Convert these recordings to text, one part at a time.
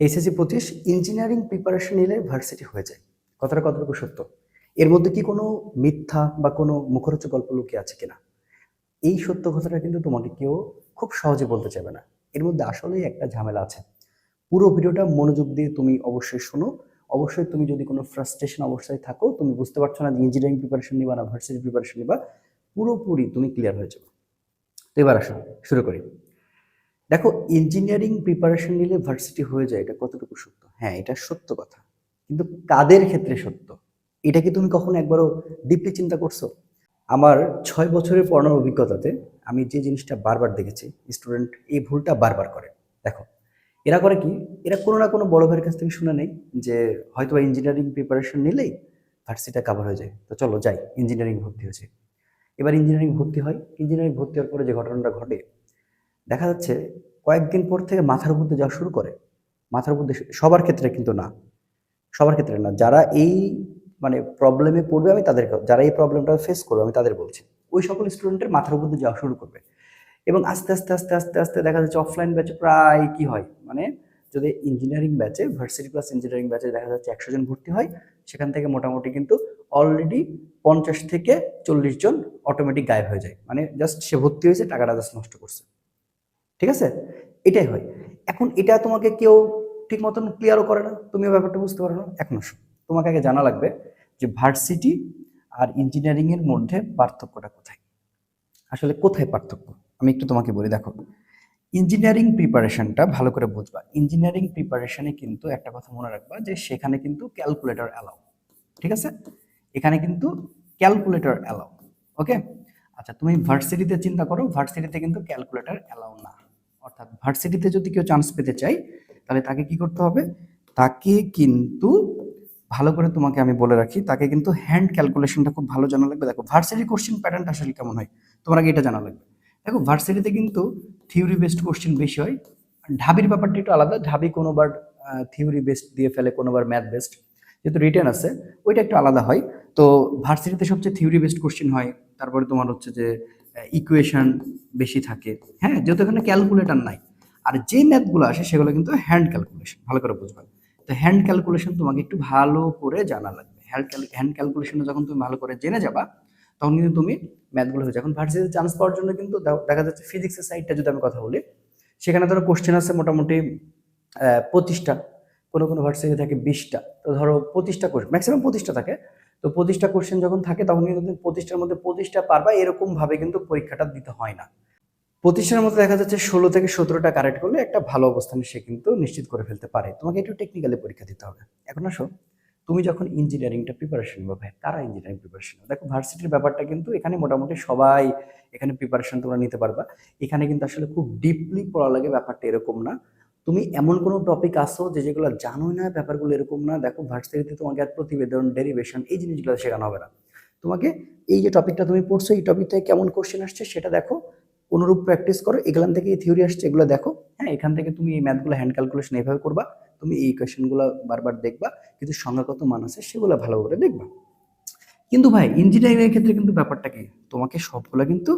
HSC পঁচিশ engineering preparation নিলে varsity হয়ে যায়। কথাটা কতটুকু সত্য? এর মধ্যে কি কোনো মিথ্যা বা কোনো মুখরোচক গল্প লুকিয়ে আছে কিনা? এই সত্য কথাটা কিন্তু তোমাকে কেউ খুব সহজে বলতে চাইবে না। এর মধ্যে আসলেই একটা ঝামেলা আছে। পুরো ভিডিওটা মনোযোগ দিয়ে তুমি অবশ্যই শোনো। অবশ্যই তুমি যদি কোনো ফ্রাস্ট্রেশন অবস্থায় থাকো, তুমি বুঝতে পারছ না যে ইঞ্জিনিয়ারিং প্রিপারেশন নিবা না ভার্সিটি প্রিপারেশন নিবা, পুরোপুরি তুমি ক্লিয়ার হয়ে যাবে। তো এবার আসো, শুরু করি। দেখো ইঞ্জিনিয়ারিং প্রিপারেশন নিলে ভার্সিটি হয়ে যায়, এটা কতটুকু সত্য? হ্যাঁ এটা সত্য কথা। কিন্তু কাদের ক্ষেত্রে সত্য? এটা কি তুমি কখনো একবারও ডিপলি চিন্তা করছ? আমার ছয় বছরের পড়ানোর অভিজ্ঞতাতে আমি যে জিনিসটা বারবার দেখেছি স্টুডেন্ট এই ভুলটা বারবার করে। দেখো, এরা করে কি? এরা কোনো না কোনো বড় ভাইয়ের কাছ থেকে শুনে নেই যে হয়তো ইঞ্জিনিয়ারিং প্রিপারেশন নিলেই ভার্সিটিটা কাভার হয়ে যায়। তো চলো যাই ইঞ্জিনিয়ারিং ভর্তি হয়েছে। এবার ইঞ্জিনিয়ারিং ভর্তি হয়। ইঞ্জিনিয়ারিং ভর্তি হওয়ার পরে যে ঘটনাটা ঘটে দেখা যাচ্ছে কয়েকদিন পর থেকে মাথার উপর যাওয়া শুরু করে। মাথার উপর সবার ক্ষেত্রে কিন্তু না। সবার ক্ষেত্রে না। যারা এই মানে প্রবলেমে পড়বে, আমি তাদের যারা এই প্রবলেমটা ফেস করবে, আমি তাদের বলছি। ওই সকল স্টুডেন্টের মাথার উপর যাওয়া শুরু করবে। এবং আস্তে আস্তে আস্তে আস্তে আস্তে দেখা যাচ্ছে অফলাইন ব্যাচে প্রায় কি হয়? মানে যদি ইঞ্জিনিয়ারিং ব্যাচে ভার্সিটি প্লাস ইঞ্জিনিয়ারিং ব্যাচে দেখা যাচ্ছে একশো জন ভর্তি হয়, সেখান থেকে মোটামুটি কিন্তু অলরেডি পঞ্চাশ থেকে চল্লিশ জন অটোমেটিক গায়েব হয়ে যায়। মানে জাস্ট সে ভর্তি হয়েছে, টাকাটা জাস্ট নষ্ট করছে। ঠিক আছে? এটাই হয়। এখন এটা তোমাকে কেউ ঠিক মতন ক্লিয়ারও করে না। তুমিও ব্যাপারটা বুঝতে পারো না। এখন তোমাকে আগে জানা লাগবে যে ভার্সিটি আর ইঞ্জিনিয়ারিং এর মধ্যে পার্থক্যটা কোথায়? আসলে কোথায় পার্থক্য? আমি একটু তোমাকে বলি, দেখো। ইঞ্জিনিয়ারিং প্রিপারেশনটা ভালো করে বুঝবা। ইঞ্জিনিয়ারিং প্রিপারেশনে কিন্তু একটা কথা মনে রাখবা যে সেখানে কিন্তু ক্যালকুলেটর অ্যালাউ ঠিক আছে? এখানে কিন্তু ক্যালকুলেটর অ্যালাউ ওকে আচ্ছা তুমি ভার্সিটিতে চিন্তা করো। ভার্সিটিতে কিন্তু ক্যালকুলেটর অ্যালাউ না। অর্থাৎ ভার্সিটিতে যদি কেউ চান্স পেতে চায়, তাহলে তাকে কি করতে হবে? তাকে কিন্তু, ভালো করে তোমাকে আমি বলে রাখি, তাকে কিন্তু হ্যান্ড ক্যালকুলেশনটা খুব ভালো জানা লাগবে। দেখো ভার্সিটি কোশ্চেন প্যাটার্নটা আসলে কেমন হয়? তোমার আগে এটা জানা লাগবে। দেখো ভার্সিটিতে কিন্তু থিওরি বেসড কোশ্চেন বেশি হয়। ঢাবির ব্যাপারটা একটু আলাদা। ঢাবি কোনোবার থিওরি বেসড দিয়ে ফেলে, কোনোবার ম্যাথ বেসড যেহেতু রিটার্ন আছে, ওইটা একটু আলাদা হয়। তো ভার্সিটিতে সবচেয়ে থিওরি বেসড কোশ্চেন হয়। তারপরে তোমার হচ্ছে যে ইকুয়েশন বেশি থাকে। হ্যাঁ যেহেতু এখানে ক্যালকুলেটার নাই। আর যে ম্যাথগুলো আসে, সেগুলো কিন্তু হ্যান্ড ক্যালকুলেশন ভালো করে বুঝবেন। তো হ্যান্ড ক্যালকুলেশন তোমাকে একটু ভালো করে জানা লাগবে। হ্যান্ড হ্যান্ড ক্যালকুলেশনে যখন তুমি ভালো করে জেনে যাবা, তখন কিন্তু তুমি ম্যাথগুলো হয়ে যখন ভার্সিটিতে চান্স পাওয়ার জন্য কিন্তু দেখা যাচ্ছে ফিজিক্সের সাইডটা যদি আমি কথা বলি, সেখানে ধরো কোশ্চেন আছে মোটামুটি পঁচিশটা। কোনো কোনো ভার্সিটি থাকে বিশটা। তো ধরো পঁচিশটা কোশ্চেন ম্যাক্সিমাম পঁচিশটা থাকে। তো পঁচিশটা কোশ্চেন যখন থাকে, তখন কিন্তু পঁচিশটার মধ্যে পঁচিশটা পারবা এরকম ভাবে কিন্তু পরীক্ষাটা দিতে হয় না। পঁচিশের মধ্যে দেখা যাচ্ছে ষোলো থেকে সতেরোটা কারেক্ট করলে একটা ভালো অবস্থানে সে কিন্তু নিশ্চিত করে ফেলতে পারে। তোমাকে একটু টেকনিক্যালি পরীক্ষা দিতে হবে। এখন আসো, তুমি যখন ইঞ্জিনিয়ারিংটা প্রিপারেশন নেব ভাই কারা ইঞ্জিনিয়ারিং প্রিপারেশন দেখো ভার্সিটির ব্যাপারটা কিন্তু এখানে মোটামুটি সবাই এখানে প্রিপারেশন তোমরা নিতে পারবা। এখানে কিন্তু আসলে খুব ডিপলি পড়া লাগে ব্যাপারটা এরকম না। তুমি এমন কোনো টপিক আসো যে যেগুলো জানোই না, ব্যাপারগুলো এরকম না। দেখো ভার্সিটিতে তোমাকে আর প্রতিবেদন ডেরিভেশন এই জিনিসগুলো শেখানো হবে না। তোমাকে এই যে টপিকটা তুমি পড়ছো, এই টপিক থেকে কেমন কোশ্চেন আসছে সেটা দেখো, অনুরূপ প্র্যাকটিস করো। এগুলান থেকে থিওরি আসছে, এগুলো দেখো। হ্যাঁ এখান থেকে তুমি এই ম্যাথগুলো হ্যান্ড ক্যালকুলেশন এইভাবে করবা, তুমি এই কোয়েশনগুলো বারবার দেখবা, কিন্তু সংজ্ঞাগত মান আছে সেগুলো ভালো করে দেখবা। কিন্তু ভাই ইঞ্জিনিয়ারিং এর ক্ষেত্রে কিন্তু ব্যাপারটা কি? তোমাকে সবগুলো কিন্তু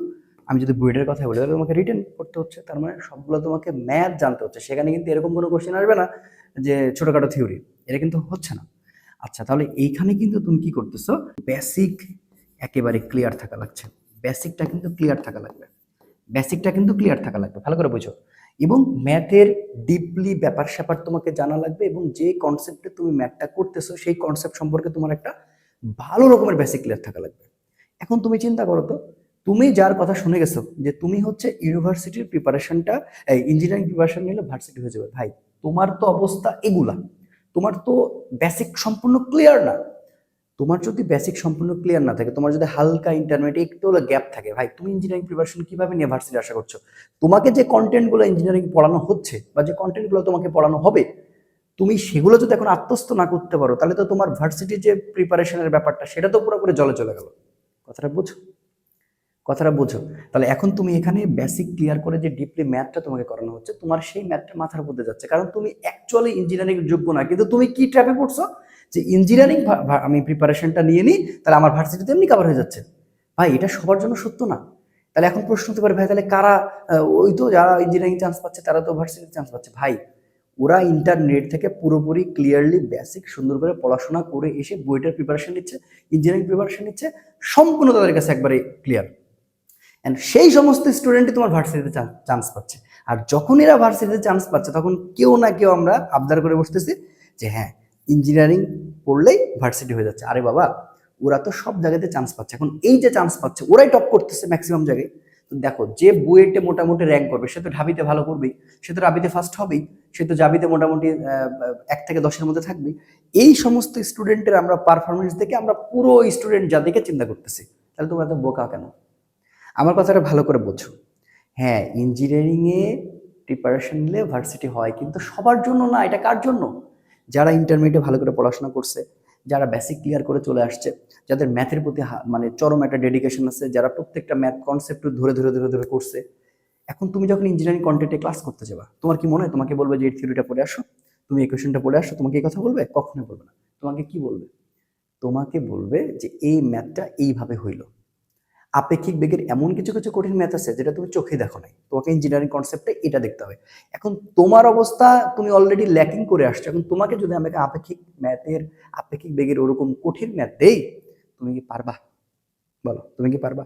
আমি যদি বুয়েটের কথা বলি, তাহলে তোমাকে রিটেন করতে হচ্ছে, তার মানে সবগুলো তোমাকে ম্যাথ জানতে হচ্ছে। সেখানে কিন্তু এরকম কোনো কোশ্চেন আসবে না যে ছোটোখাটো থিওরি এটা কিন্তু হচ্ছে না। আচ্ছা তাহলে এইখানে কিন্তু তুমি কি করতেছো? বেসিক একেবারে ক্লিয়ার থাকা লাগছে। বেসিকটা কিন্তু ক্লিয়ার থাকা লাগবে। বেসিকটা কিন্তু ক্লিয়ার থাকা লাগবে, ভালো করে বুঝো। এবং ম্যাথের ডিপলি ব্যাপার স্যাপার তোমাকে জানা লাগবে এবং যে কনসেপ্টে তুমি ম্যাথটা করতেছো, সেই কনসেপ্ট সম্পর্কে তোমার একটা ভালো রকমের বেসিক ক্লিয়ার থাকা লাগবে। এখন তুমি চিন্তা করো তো তুমি যার কথা শুনে গেছো যে তুমি হচ্ছে ইউনিভার্সিটির প্রিপারেশনটা ইঞ্জিনিয়ারিং প্রিপারেশন নিলে ভার্সিটি হয়ে যাবে। ভাই, তোমার তো অবস্থা এগুলা। তোমার তো বেসিক সম্পূর্ণ ক্লিয়ার না। তোমার যদি বেসিক সম্পূর্ণ ক্লিয়ার না থাকে, তোমার যদি হালকা ইন্টারমিডিয়েট একটু হলো গ্যাপ থাকে, ভাই, তুমি ইঞ্জিনিয়ারিং প্রিপারেশন কীভাবে নিয়ে ভার্সিটি আশা করছ? তোমাকে যে কন্টেন্টগুলো ইঞ্জিনিয়ারিং পড়ানো হচ্ছে বা যে কন্টেন্টগুলো তোমাকে পড়ানো হবে, তুমি সেগুলো যদি এখন আত্মস্থ না করতে পারো, তাহলে তো তোমার ভার্সিটির যে প্রিপারেশনের ব্যাপারটা, সেটা তো পুরোপুরি জলে চলে গেল। কথাটা বুঝো কথাটা বুঝো। তাহলে এখন তুমি এখানে বেসিক ক্লিয়ার করে যে ডিপলি ম্যাথটা তোমাকে করানো হচ্ছে, তোমার সেই ম্যাথটা মাথার মধ্যে যাচ্ছে। কারণ তুমি অ্যাকচুয়ালি ইঞ্জিনিয়ারিং যোগ্য না, কিন্তু তুমি কি ট্র্যাপে পড়ছো? যে ইঞ্জিনিয়ারিং আমি প্রিপারেশনটা নিয়ে নিই, তাহলে আমার ভার্সিটিতে এমনি কভার হয়ে যাচ্ছে। ভাই, এটা সবার জন্য সত্য না। তাহলে এখন প্রশ্ন হতে পারে, ভাই, তাহলে কারা ওই তো যারা ইঞ্জিনিয়ারিং চান্স পাচ্ছে, তারা তো ভার্সিটিতে চান্স পাচ্ছে। ভাই, ওরা ইন্টারনেট থেকে পুরোপুরি ক্লিয়ারলি বেসিক সুন্দর করে পড়াশোনা করে এসে বইটার প্রিপারেশন নিচ্ছে ইঞ্জিনিয়ারিং প্রিপারেশন নিচ্ছে, সম্পূর্ণ তাদের কাছে একবারে ক্লিয়ার অ্যান্ড সেই সমস্ত স্টুডেন্টই তোমার ভার্সিটিতে চান্স পাচ্ছে। আর যখন এরা ভার্সিটিতে চান্স পাচ্ছে, তখন কেউ না কেউ আমরা আবদার করে বসতেছি যে হ্যাঁ ইঞ্জিনিয়ারিং পড়লেই ভার্সিটি হয়ে যাচ্ছে। আরে বাবা, ওরা তো সব জায়গাতে চান্স পাচ্ছে। এখন এই যে চান্স পাচ্ছে, ওরাই টপ করতেছে ম্যাক্সিমাম জায়গায়। তো দেখো, যে বুয়েটে মোটামুটি র্যাঙ্ক করবে, সে তো ঢাবিতে ভালো করবেই, সে তো রাবিতে ফার্স্ট হবেই, সে তো জাবিতে মোটামুটি এক থেকে দশের মধ্যে থাকবেই। এই সমস্ত স্টুডেন্টের আমরা পারফরমেন্স দেখে আমরা পুরো স্টুডেন্ট যাদেরকে চিন্তা করতেছি। তাহলে তোমরা তো বোকা কেন? আমার কথাটা ভালো করে বোঝো। হ্যাঁ ইঞ্জিনিয়ারিংয়ে প্রিপারেশন নিলে ভার্সিটি হয়, কিন্তু সবার জন্য না, এটা কার জন্য? যারা ইন্টারমিডিয়েটে ভালো করে পড়াশোনা করছে, যারা বেসিক ক্লিয়ার করে চলে আসছে, যাদের ম্যাথের প্রতি মানে চরম একটা ডেডিকেশন আছে, যারা প্রত্যেকটা ম্যাথ কনসেপ্ট ধরে ধরে ধরে ধরে করছে, এখন তুমি যখন ইঞ্জিনিয়ারিং কন্টেন্টে ক্লাস করতে যাবা, তোমার কি মনে হয়? তোমাকে বলবে যে, এই থিওরিটা পড়ে আসো, তুমি এই কোয়েশনটা পড়ে আসো, তোমাকে এই কথা বলবে? কখনোই বলবে না। তোমাকে কি বলবে? তোমাকে বলবে যে, এই ম্যাথটা এইভাবে হইল। আপেক্ষিক বেগের এমন কিছু কিছু কঠিন ম্যাথ আছে যেটা তুমি চোখে দেখো নাই। তোমাকে ইঞ্জিনিয়ারিং কনসেপ্টে এটা দেখতে হবে। এখন তোমার অবস্থা তুমি অলরেডি ল্যাকিং করে আসছো। এখন তোমাকে যদি আমাকে আপেক্ষিক ম্যাথের আপেক্ষিক বেগের ওরকম কঠিন ম্যাথ দেই, তুমি কি পারবা? বলো, তুমি কি পারবা?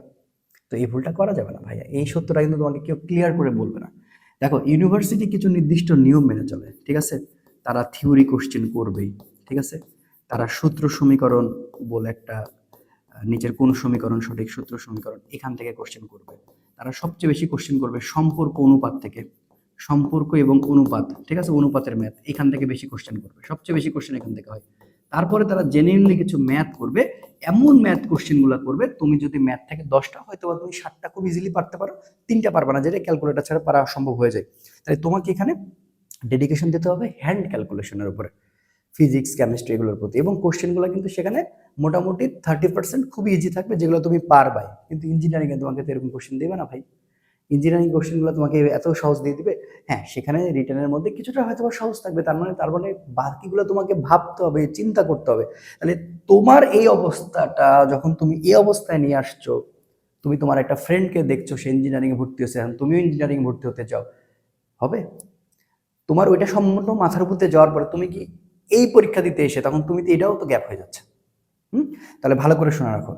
তো এই ভুলটা করা যাবে না ভাইয়া। এই সত্যটা কিন্তু তোমাকে কেউ ক্লিয়ার করে বলবে না। দেখো ইউনিভার্সিটি কিছু নির্দিষ্ট নিয়ম মেনে চলে, ঠিক আছে? তারা থিওরি কোশ্চেন করবেই, ঠিক আছে? তারা সূত্র সমীকরণ বলে একটা নিচের কোন সমীকরণ, সঠিক সূত্র, সমীকরণ এখান থেকে কোশ্চেন করবে। তারা সবচেয়ে বেশি কোশ্চেন করবে সম্পর্ক অনুপাত থেকে। সম্পর্ক এবং অনুপাত, ঠিক আছে? অনুপাতের ম্যাথ এখান থেকে বেশি কোশ্চেন করবে। সবচেয়ে বেশি কোশ্চেন এখান থেকে হয়। তারপরে তারা জেনুইনলি কিছু ম্যাথ করবে। এমন ম্যাথ কোশ্চেনগুলো করবে, তুমি যদি ম্যাথ থেকে দশটা হয়তো বা তুমি ষাটটা খুব ইজিলি পারতে পারো, তিনটা পারবে না, যেটা ক্যালকুলেটার ছাড়া পারা সম্ভব হয়ে যায়। তাই তোমাকে এখানে ডেডিকেশন দিতে হবে হ্যান্ড ক্যালকুলেশনের উপরে। ফিজিক্স কেমিস্ট্রি এগুলোর প্রতি। এবং কোশ্চেনগুলো কিন্তু সেখানে মোটামুটি থার্টি পার্সেন্ট খুবই ইজি থাকবে, যেগুলো তুমি পারবাই। কিন্তু ইঞ্জিনিয়ারিংয়ে তোমাকে তো এরকম কোশ্চেন দেবে না ভাই। ইঞ্জিনিয়ারিং কোশ্চেনগুলো তোমাকে এত সহজ দিয়ে দিবে। হ্যাঁ সেখানে রিটার্নের মধ্যে কিছুটা হয়তো সহজ থাকবে, তার মানে তার মানে বাকিগুলো তোমাকে ভাবতে হবে, চিন্তা করতে হবে। তাহলে তোমার এই অবস্থাটা যখন তুমি এই অবস্থায় নিয়ে আসছো, তুমি তোমার একটা ফ্রেন্ডকে দেখছ, সে ইঞ্জিনিয়ারিংয়ে ভর্তি হয়েছে এখন তুমিও ইঞ্জিনিয়ারিং ভর্তি হতে চাও। হবে? তোমার ওইটা সম্পূর্ণ মাথার উপর যাওয়ার পরে তুমি কি এই পরীক্ষা দিতে এসে তখন তুমি তো এটাও তো গ্যাপ হয়ে যাচ্ছে। হুম? তাহলে ভালো করে শোনা রাখো।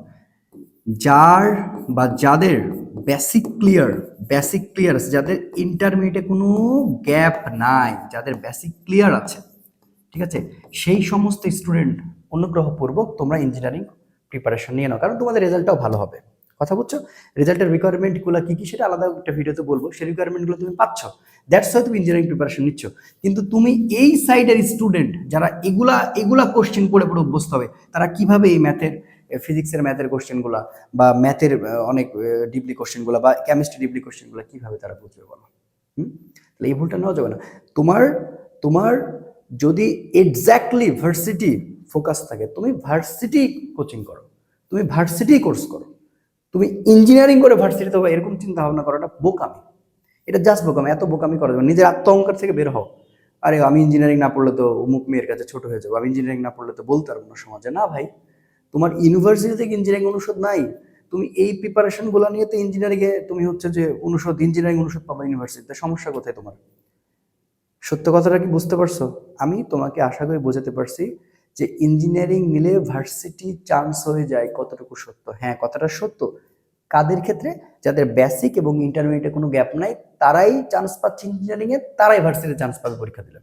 যার বা যাদের বেসিক ক্লিয়ার বেসিক ক্লিয়ার আছে, যাদের ইন্টারমিডিয়েটে কোনো গ্যাপ নাই, যাদের বেসিক ক্লিয়ার আছে, ঠিক আছে? সেই সমস্ত স্টুডেন্ট অনুগ্রহপূর্বক তোমরা ইঞ্জিনিয়ারিং প্রিপারেশন নিয়ে নাও, কারণ তোমাদের রেজাল্টটাও ভালো হবে। কথা বুঝছ রেজাল্টের রিকোয়ারমেন্টগুলো কি কি সেটা আলাদা একটা ভিডিওতে বলব। সেই রিকোয়ারমেন্টগুলো তুমি পাচ্ছ। দ্যাটস হয় তুমি ইঞ্জিনিয়ারিং প্রিপারেশন নিচ্ছ। কিন্তু তুমি এই সাইডের স্টুডেন্ট যারা এগুলা এগুলা কোশ্চেন পড়ে পড়ে অভ্যস্ত হবে, তারা কীভাবে এই ম্যাথের ফিজিক্সের ম্যাথের কোশ্চেনগুলা বা ম্যাথের অনেক ডিপলি কোশ্চেনগুলো বা কেমিস্ট্রি ডিপলি কোশ্চেনগুলো কীভাবে তারা বুঝবে বলো? হুম? তাহলে এই ভুলটা নেওয়া যাবে না। তোমার তোমার যদি এক্স্যাক্টলি ভার্সিটি ফোকাস থাকে, তুমি ভার্সিটি কোচিং করো। তুমি ভার্সিটি কোর্স করো। তুমি ইঞ্জিনিয়ারিং করে ভার্সিটিতে হবে, এরকম চিন্তা ভাবনা করাটা বোকামি। এটা জাস্ট বোকামি, এত বোকামি করা যাবে। নিজের আত্ম অহংকার থেকে বের হও। আরে, আমি ইঞ্জিনিয়ারিং না পড়লে তো অমুক মেয়ের কাছে ছোট হয়ে যাব। আমি ইঞ্জিনিয়ারিং না পড়লে তো বলতে পারব না সমাজে। না ভাই, তোমার ইউনিভার্সিটি থেকে ইঞ্জিনিয়ারিং অনুষদ নাই। তুমি এই প্রিপারেশনগুলো নিয়ে তো ইঞ্জিনিয়ারিংয়ে তুমি হচ্ছে যে অনুষদ ইঞ্জিনিয়ারিং অনুষদ পাবা ইউনিভার্সিটিতে সমস্যা কোথায় তোমার? সত্য কথাটা কি বুঝতে পারছ? আমি তোমাকে আশা করি বোঝাতে পারছি। যে ইঞ্জিনিয়ারিং নিলে ভার্সিটি চান্স হয়ে যায় কতটুকু সত্য? হ্যাঁ কথাটা সত্য। কাদের ক্ষেত্রে? যাদের বেসিক এবং ইন্টারমিডিয়েটে কোনো গ্যাপ নাই, তারাই চান্স পাচ্ছে ইঞ্জিনিয়ারিংয়ে তারাই ভার্সিটিতে চান্স পাবে পরীক্ষা দিলে।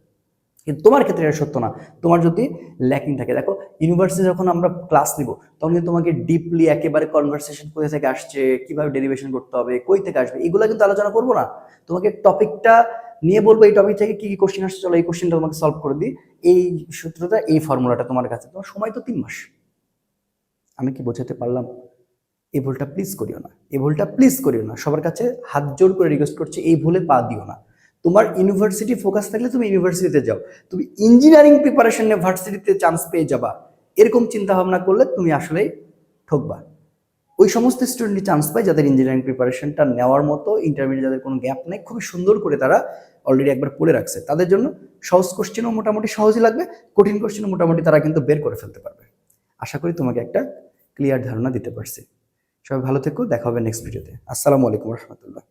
কিন্তু তোমার ক্ষেত্রে এটা সত্য না। তোমার যদি ল্যাকিং থাকে, দেখো ইউনিভার্সিটি যখন আমরা ক্লাস নিব, তখন কিন্তু তোমাকে ডিপলি একেবারে কনভারসেশন কোথা থেকে আসছে, কীভাবে ডেরিভেশন করতে হবে, কই থেকে আসবে, এগুলো কিন্তু আলোচনা করব না। তোমাকে টপিকটা নিয়ে বলব এই টপিক থেকে কি কি কোশ্চেন আসছে, চলো এই কোশ্চেনটা তোমাকে সলভ করে দিই। এই সূত্রটা, এই ফর্মুলাটা তোমার কাছে। তোমার সময় তো তিন মাস। আমি কি বোঝাতে পারলাম? এই ভুলটা প্লিজ করিও না। এই ভুলটা প্লিজ করিও না। সবার কাছে হাত জোর করে রিকোয়েস্ট করছি, এই ভুলে পা দিও না। তোমার ইউনিভার্সিটি ফোকাস থাকলে তুমি ইউনিভার্সিটিতে যাও। তুমি ইঞ্জিনিয়ারিং প্রিপারেশন নিয়ে ভার্সিটিতে চান্স পেয়ে যাবা। এরকম চিন্তা ভাবনা করলে তুমি আসলেই ঠকবা। ওই সমস্ত স্টুডেন্টই চান্স পায় যাদের ইঞ্জিনিয়ারিং প্রিপারেশনটা নেওয়ার মতো ইন্টারমিডিয়েট যাদের কোনো গ্যাপ নেই, খুবই সুন্দর করে তারা অলরেডি একবার পড়ে রাখছে। তাদের জন্য সহজ কোশ্চেনও মোটামুটি সহজই লাগবে, কঠিন কোশ্চেনও মোটামুটি তারা কিন্তু বের করে ফেলতে পারবে। আশা করি তোমাকে একটা ক্লিয়ার ধারণা দিতে পারছি। সবাই ভালো থেকো, দেখা হবে নেক্সট ভিডিওতে আসসালামু আলাইকুম রহমতুল্লাহ।